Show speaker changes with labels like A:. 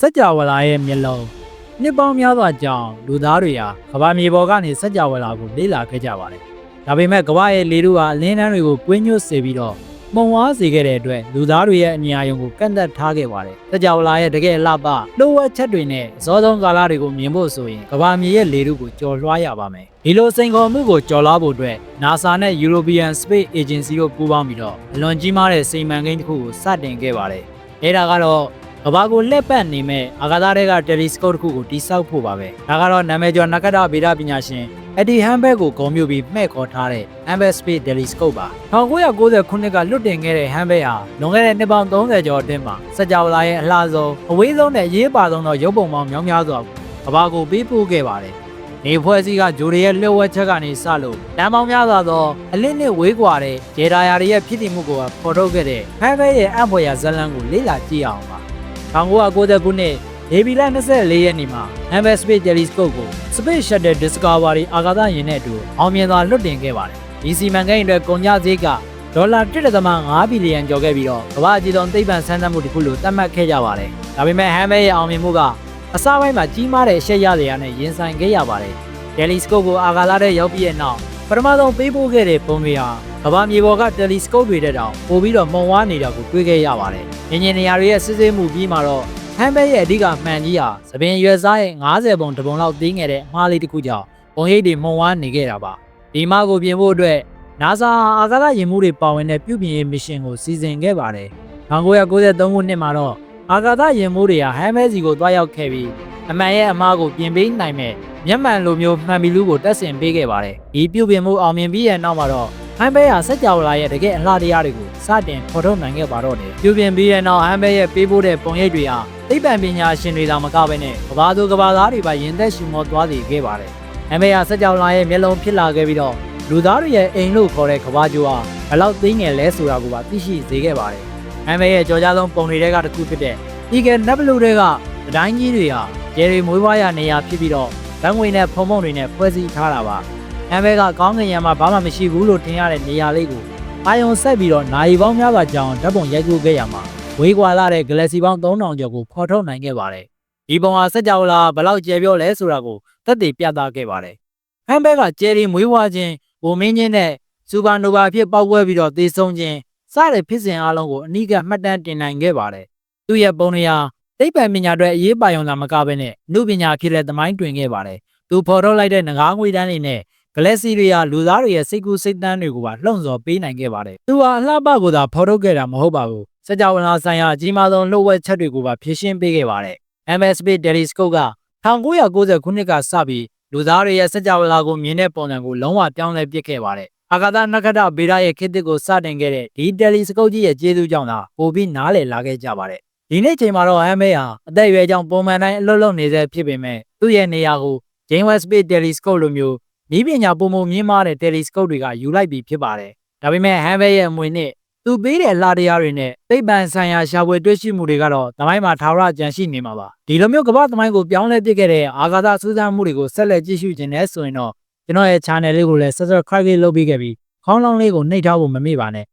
A: စัจ java လာရဲ့မျက်လုံးနှစ်ပေါင်းများစွာကြောင်းလူသားတွေဟာကမ္ဘာမြေပေါ်ကနေစัจ java လာကိုလေ့လာခဲ့ကြပါတယ်။ဒါပေမဲ့ကမ္ဘာရဲ့လေထုဟာအလင်းတန်းတွေကိုကွင်းညွတ်စေပြီးတော့မှုံဝါးစေခဲ့တဲ့အတွက်လူသားတွေရဲ့အမြင်အာရုံကိုကန့်သက်ထားခဲ့ပါတယ်။စัจ java လာရဲ့တကယ်အလှပလိုဝက်ချက်တွေနဲ့ဇောဆုံးကာလတွေကိုမြင်ဖို့ဆိုရင်ကမ္ဘာမြေရဲ့လေထုကိုကျော်လွှားရပါမယ်။ဒီလိုစိန်ခေါ်မှုကိုကျော်လွှားဖို့အတွက် NASA နဲ့ European Space Agency တို့ပူးပေါင်းပြီးတော့အလွန်ကြီးမားတဲ့စိန်မှန်ကိန်းတစ်ခုကိုစတင်ခဲ့ပါတယ်။အဲဒါကတော့ ကဘာကိုလက်ပတ်နေမဲ့အာကာသတွေက telescope တစ်ခုကိုတိစောက်ဖို့ပါပဲဒါကတော့နာမည်ကျော်နကတဗေဒပညာရှင်အက်ဒီဟမ်ဘက်ကိုဂုဏ်ပြုပြီးမှဲ့ခေါ်ထားတဲ့ Hubble Space Telescope ပါ1990ခုနှစ်ကလွတ်တင်ခဲ့တဲ့ Hubble ဟာလွန်ခဲ့တဲ့နှစ်ပေါင်း30ကျော်အတွင်းမှာစကြဝဠာရဲ့အလှဆုံးအဝေးဆုံးနဲ့အရေးပါဆုံးသောရုပ်ပုံပေါင်းများများစွာကိုကဘာကိုပေးပို့ခဲ့ပါတယ်နေဖွဲ့စည်းကဂျိုတွေရဲ့လျှို့ဝှက်ချက်ကနေစလို့တန်ပေါင်းများစွာသောအလင်းနဲ့ဝေးကွာတဲ့ဂျေဒါယာတွေရဲ့ဖြစ်တည်မှုကိုဖော်ထုတ်ခဲ့တဲ့ Hubble ရဲ့အံ့ဖွယ်ရာဇာတ်လမ်းကိုလေ့လာကြည့်အောင်ပါ 1990ခုနှစ်ဒေဗီလ24ရက်နေ့မှာ Hubble Space Telescope ကို Space Shuttle Discovery အာကာသယာဉ်နဲ့အတူအောင်မြင်စွာလွှတ်တင်ခဲ့ပါတယ်။ဒီစီမံကိန်းအတွက်ကုန်ကျစရိတ်ကဒေါ်လာ1.5ဘီလီယံကျော်ခဲ့ပြီးတော့ကမ္ဘာအကြီးဆုံးသိပ္ပံစမ်းသပ်မှုတစ်ခုလို့သတ်မှတ်ခဲ့ကြပါတယ်။ဒါပေမဲ့ Hubble ရဲ့အောင်မြင်မှုကအစပိုင်းမှာကြီးမားတဲ့အရှက်ရစရာနဲ့ရင်ဆိုင်ခဲ့ရပါတယ်။ Telescope ကိုအာကာသထဲရောက်ပြီးတဲ့နောက်ပထမဆုံးပေးပို့ခဲ့တဲ့ပုံတွေဟာ ကမ္ဘာမြေပေါ်က telescope တွေတဲ့တောင်ပို့ပြီးတော့မှုံဝါးနေတာကိုတွေ့ခဲ့ရပါတယ်။အင်ဂျင်နီယာတွေရဲ့စစ်ဆေးမှုပြီးမှတော့ဟမ်ဘဲရဲ့အဓိကမှန်ကြီးဟာသပင်ရွယ်စားရဲ့90ပုံတပုံလောက်သိငယ်တဲ့အမှားလေးတစ်ခုကြောင့်ပုံရိပ်တွေမှုံဝါးနေခဲ့တာပါ။ဒီမှာကိုပြင်ဖို့အတွက် NASA အာကာသယာဉ်မှုတွေပါဝင်တဲ့ပြုပြင်ရေးမစ်ရှင်ကိုစီစဉ်ခဲ့ပါတယ်။1993ခုနှစ်မှာတော့အာကာသယာဉ်မှုတွေဟာဟမ်ဘဲစီကိုတွားရောက်ခဲ့ပြီးအမှန်ရဲ့အမှားကိုပြင်ပေးနိုင်မဲ့မျက်မှန်လိုမျိုးမှန်ဘီလူးကိုတက်ဆင်ပေးခဲ့ပါတယ်။ဒီပြုပြင်မှုအောင်မြင်ပြီးရဲ့နောက်မှာတော့ ဟမ်ဘဲဟာစက်ကြောလာရဲ့တကယ်အလှတရားတွေကိုစတင်ဖော်ထုတ်နိုင်ခဲ့ပါတော့တယ်။ပြုပြင်ပြီးရဲ့နောက်ဟမ်ဘဲရဲ့ပေးပို့တဲ့ပုံရိပ်တွေဟာသိပ္ပံပညာရှင်တွေသာမကဘဲနဲ့ကဘာသူကဘာသားတွေပါရင်သက်ရှူမောသွားစေခဲ့ပါတယ်။ဟမ်ဘဲဟာစက်ကြောလာရဲ့မျက်လုံးဖြစ်လာခဲ့ပြီးတော့လူသားတွေရဲ့အိမ်လို့ခေါ်တဲ့ကဘာကျိုးဟာဘယ်လောက်သိငယ်လဲဆိုတာကိုပါသိရှိစေခဲ့ပါတယ်။ဟမ်ဘဲရဲ့ကြော်ကြားဆုံးပုံတွေကတစ်ခုဖြစ်တဲ့ဒီကနက်ဘလူတွေကတတိုင်းကြီးတွေဟာဂျယ်ရီမွေးဖွားရနေရာဖြစ်ပြီးတော့ဗန်းငွေနဲ့ဖုံဖုံတွေနဲ့ဖွဲ့စည်းထားတာပါ။ ဟမ်ဘဲကကောင်းကင်ယံမှာဘာမှမရှိဘူးလို့ထင်ရတဲ့နေရာလေးကိုအာယုံဆက်ပြီးတော့နိုင်ပေါင်းများစွာကြောင်ဓာတ်ပုံရိုက်ကူးခဲ့ရမှာဝေးကွာလာတဲ့ Galaxy ပေါင်း3000ကျော်ကိုဖော်ထုတ်နိုင်ခဲ့ပါတယ်။ဒီပုံဟာစက်ကြောလာဘလောက်ကျယ်ပြောလဲဆိုတာကိုသက်သေပြသခဲ့ပါတယ်။ဟမ်ဘဲကဂျယ်ရီမွေးဖွားခြင်းဘိုမင်းချင်းနဲ့စူပါနိုဗာဖြစ်ပေါက်ကွဲပြီးတော့သေဆုံးခြင်းစတဲ့ဖြစ်စဉ်အလုံးကိုအနိကမှတ်တမ်းတင်နိုင်ခဲ့ပါတယ်။သူ့ရဲ့ပုံတွေဟာသိပ္ပံပညာအတွက်အရေးပါရုံသာမကဘဲနဲ့လူပညာဖြစ်တဲ့သမိုင်းတွင်ခဲ့ပါတယ်။သူဖော်ထုတ်လိုက်တဲ့ငကားငွေတန်းတွေနဲ့ Galaxy တွေဟာလူသားတွေရဲ့စိတ်ကူးစိတ်တန်းတွေကိုပါလှုံ့ဆော်ပေးနိုင်ခဲ့ပါတယ်။သူဟာအလှပကိုသာဖော်ထုတ်ခဲ့တာမဟုတ်ပါဘူး။စကြဝဠာဆိုင်ရာအကြီးမားဆုံးလှုပ်ဝက်ချက်တွေကိုပါဖြည့်ရှင်းပေးခဲ့ပါတယ်။ MSP Telescope က1990ခုနှစ်ကစပြီးလူသားတွေရဲ့စကြဝဠာကိုမြင်တဲ့ပုံစံကိုလုံးဝပြောင်းလဲပစ်ခဲ့ပါတယ်။အာကာသနက္ခတ္တဗေဒရဲ့ခေတ်သစ်ကိုစတင်ခဲ့တဲ့ဒီ telescope ကြီးရဲ့ကျေးဇူးကြောင့်သာပိုပြီးနားလည်လာခဲ့ကြပါတယ်။ဒီနေ့ချိန်မှာတော့ MA ဟာအသက်အရွယ်ကြောင့်ပုံမှန်တိုင်းအလုပ်လုပ်နေစေဖြစ်ပေမဲ့သူ့ရဲ့နေရာကို James Webb Space Telescope လိုမျိုး ဤပညာပုံပုံမြင့်မားတဲ့ telescope တွေကယူလိုက်ပြီးဖြစ်ပါတယ်။ဒါပေမဲ့ Hubble ရဲ့အမွေနဲ့သူပေးတဲ့လှတရားတွေနဲ့သိပ္ပံဆိုင်ရာရှာဖွေတွေ့ရှိမှုတွေကတော့သမိုင်းမှာထာဝရကြံရှိနေမှာပါဒီလိုမျိုးကမ္ဘာသမိုင်းကိုပြောင်းလဲပစ်ခဲ့တဲ့အာကာသစူးစမ်းမှုတွေကိုဆက်လက်ကြည့်ရှုခြင်းနဲ့ဆိုရင်တော့ကျွန်တော်ရဲ့ channel လေးကိုလည်း subscribe လေးလုပ်ပေးခဲ့ပြီးခေါင်းလောင်းလေးကိုနှိပ်ထားဖို့မမေ့ပါနဲ့